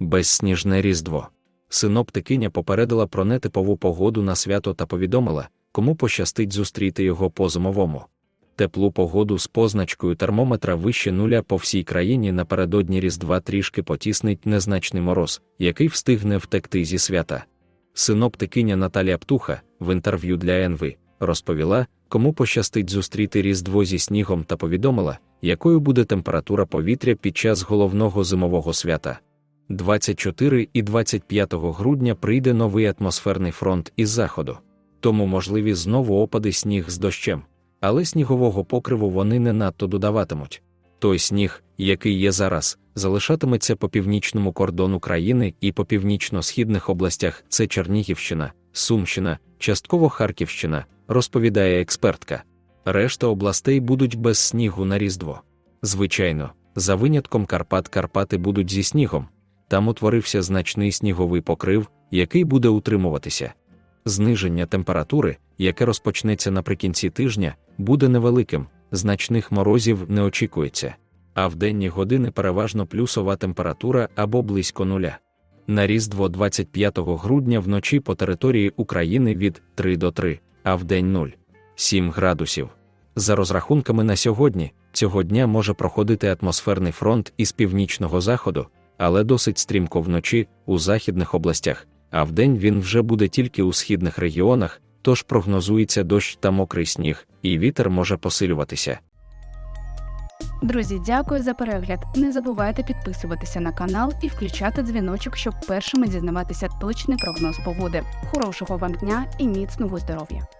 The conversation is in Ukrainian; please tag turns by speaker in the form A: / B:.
A: Безсніжне різдво. Синоптикиня попередила про нетипову погоду на свято та повідомила, кому пощастить зустріти його по зимовому. Теплу погоду з позначкою термометра вище нуля по всій країні напередодні Різдва трішки потіснить незначний мороз, який встигне втекти зі свята. Синоптикиня Наталія Птуха в інтерв'ю для ЕНВИ розповіла, кому пощастить зустріти Різдво зі снігом та повідомила, якою буде температура повітря під час головного зимового свята. 24 і 25 грудня прийде новий атмосферний фронт із заходу. Тому можливі знову опади сніг з дощем, але снігового покриву вони не надто додаватимуть. Той сніг, який є зараз, залишатиметься по північному кордону країни і по північно-східних областях це Чернігівщина, Сумщина, частково Харківщина, розповідає експертка. Решта областей будуть без снігу на Різдво. Звичайно, за винятком Карпат Карпати будуть зі снігом. Там утворився значний сніговий покрив, який буде утримуватися. Зниження температури, яке розпочнеться наприкінці тижня, буде невеликим, значних морозів не очікується. А в денні години переважно плюсова температура або близько нуля. На Різдво 25 грудня вночі по території України від 3 до 3, а в день 0. 7 градусів. За розрахунками на сьогодні, цього дня може проходити атмосферний фронт із північного заходу, але досить стрімко вночі у західних областях, а вдень він вже буде тільки у східних регіонах, тож прогнозується дощ та мокрий сніг, і вітер може посилюватися.
B: Друзі, дякую за перегляд. Не забувайте підписуватися на канал і включати дзвіночок, щоб першими дізнаватися точний прогноз погоди. Хорошого вам дня і міцного здоров'я!